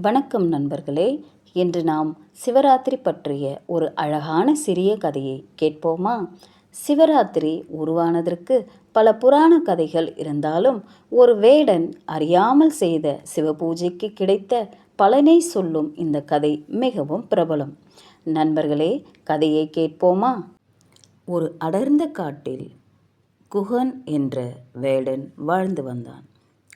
வணக்கம் நண்பர்களே. இன்று நாம் சிவராத்திரி பற்றிய ஒரு அழகான சிறிய கதையை கேட்போமா? சிவராத்திரி உருவானதற்கு பல புராண கதைகள் இருந்தாலும் ஒரு வேடன் அறியாமல் செய்த சிவபூஜைக்கு கிடைத்த பலனை சொல்லும் இந்த கதை மிகவும் பிரபலம். நண்பர்களே கதையை கேட்போமா? ஒரு அடர்ந்த காட்டில் குகன் என்ற வேடன் வாழ்ந்து வந்தான்.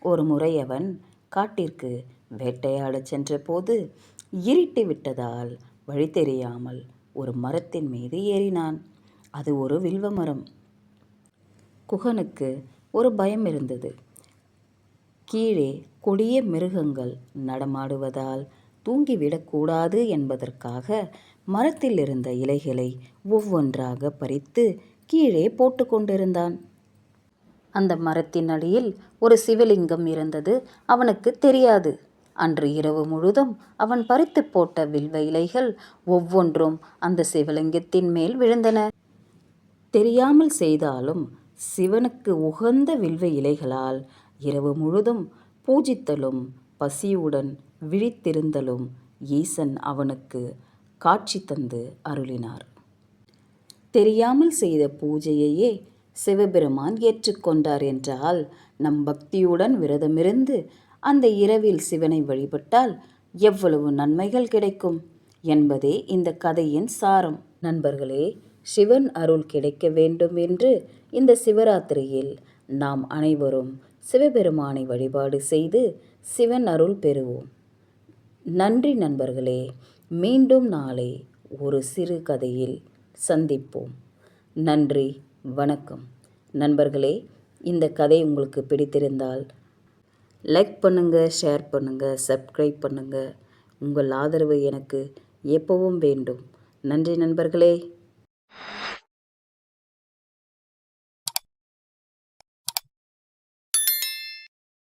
ஒரு முறை அவன் காட்டிற்கு வேட்டையாடச் சென்றபோது இருட்டி விட்டதால் வழி தெரியாமல் ஒரு மரத்தின் மீது ஏறினான். அது ஒரு வில்வ மரம். குகனுக்கு ஒரு பயம் இருந்தது. கீழே கொடிய மிருகங்கள் நடமாடுவதால் தூங்கிவிடக்கூடாது என்பதற்காக மரத்தில் இருந்த இலைகளை ஒவ்வொன்றாக பறித்து கீழே போட்டு கொண்டிருந்தான். அந்த மரத்தின் அடியில் ஒரு சிவலிங்கம் இருந்தது. அவனுக்கு தெரியாது. அன்று இரவு முழுதும் அவன் பறித்து போட்ட வில்வ இலைகள் ஒவ்வொன்றும் அந்த சிவலிங்கத்தின் மேல் விழுந்தன. தெரியாமல் செய்தாலும் சிவனுக்கு உகந்த வில்வ இலைகளால் இரவு முழுதும் பூஜித்தலும் பசியுடன் விழித்திருந்தலும் ஈசன் அவனுக்கு காட்சி தந்து அருளினார். தெரியாமல் செய்த பூஜையையே சிவபெருமான் ஏற்றுக்கொண்டார் என்றால் நம் பக்தியுடன் விரதமிருந்து அந்த இரவில் சிவனை வழிபட்டால் எவ்வளவு நன்மைகள் கிடைக்கும் என்பதே இந்த கதையின் சாரம். நண்பர்களே சிவன் அருள் கிடைக்க வேண்டும் என்று இந்த சிவராத்திரியில் நாம் அனைவரும் சிவபெருமானை வழிபாடு செய்து சிவன் அருள் பெறுவோம். நன்றி நண்பர்களே மீண்டும் நாளை ஒரு சிறு கதையில் சந்திப்போம். நன்றி வணக்கம். நண்பர்களே இந்த கதை உங்களுக்கு பிடித்திருந்தால் லைக் பண்ணுங்கள் ஷேர் பண்ணுங்கள் சப்ஸ்கிரைப் பண்ணுங்கள் உங்கள் ஆதரவு எனக்கு எப்பவும் வேண்டும். நன்றி நண்பர்களே.